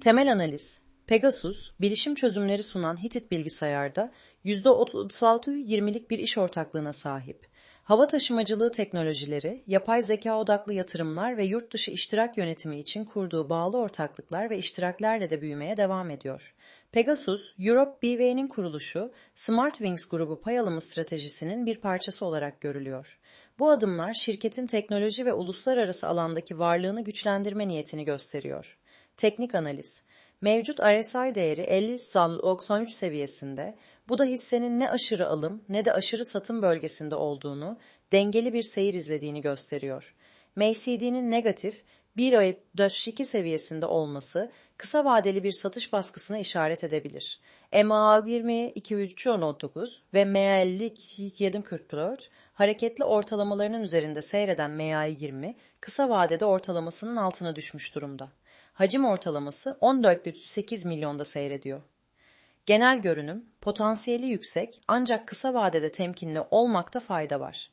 Temel analiz Pegasus, bilişim çözümleri sunan Hitit bilgisayarda %36-20'lik bir iş ortaklığına sahip. Hava taşımacılığı teknolojileri, yapay zeka odaklı yatırımlar ve yurt dışı iştirak yönetimi için kurduğu bağlı ortaklıklar ve iştiraklerle de büyümeye devam ediyor. Pegasus, Europe BV'nin kuruluşu, SmartWings grubu pay alımı stratejisinin bir parçası olarak görülüyor. Bu adımlar şirketin teknoloji ve uluslararası alandaki varlığını güçlendirme niyetini gösteriyor. Teknik analiz Mevcut RSI değeri 50-93 seviyesinde, bu da hissenin ne aşırı alım ne de aşırı satım bölgesinde olduğunu, dengeli bir seyir izlediğini gösteriyor. MACD'nin negatif 1.2 seviyesinde olması kısa vadeli bir satış baskısına işaret edebilir. MA20 2319 ve MA50 2744 hareketli ortalamalarının üzerinde seyreden MA20 kısa vadede ortalamasının altına düşmüş durumda. Hacim ortalaması 14,8 milyonda seyrediyor. Genel görünüm, potansiyeli yüksek ancak kısa vadede temkinli olmakta fayda var.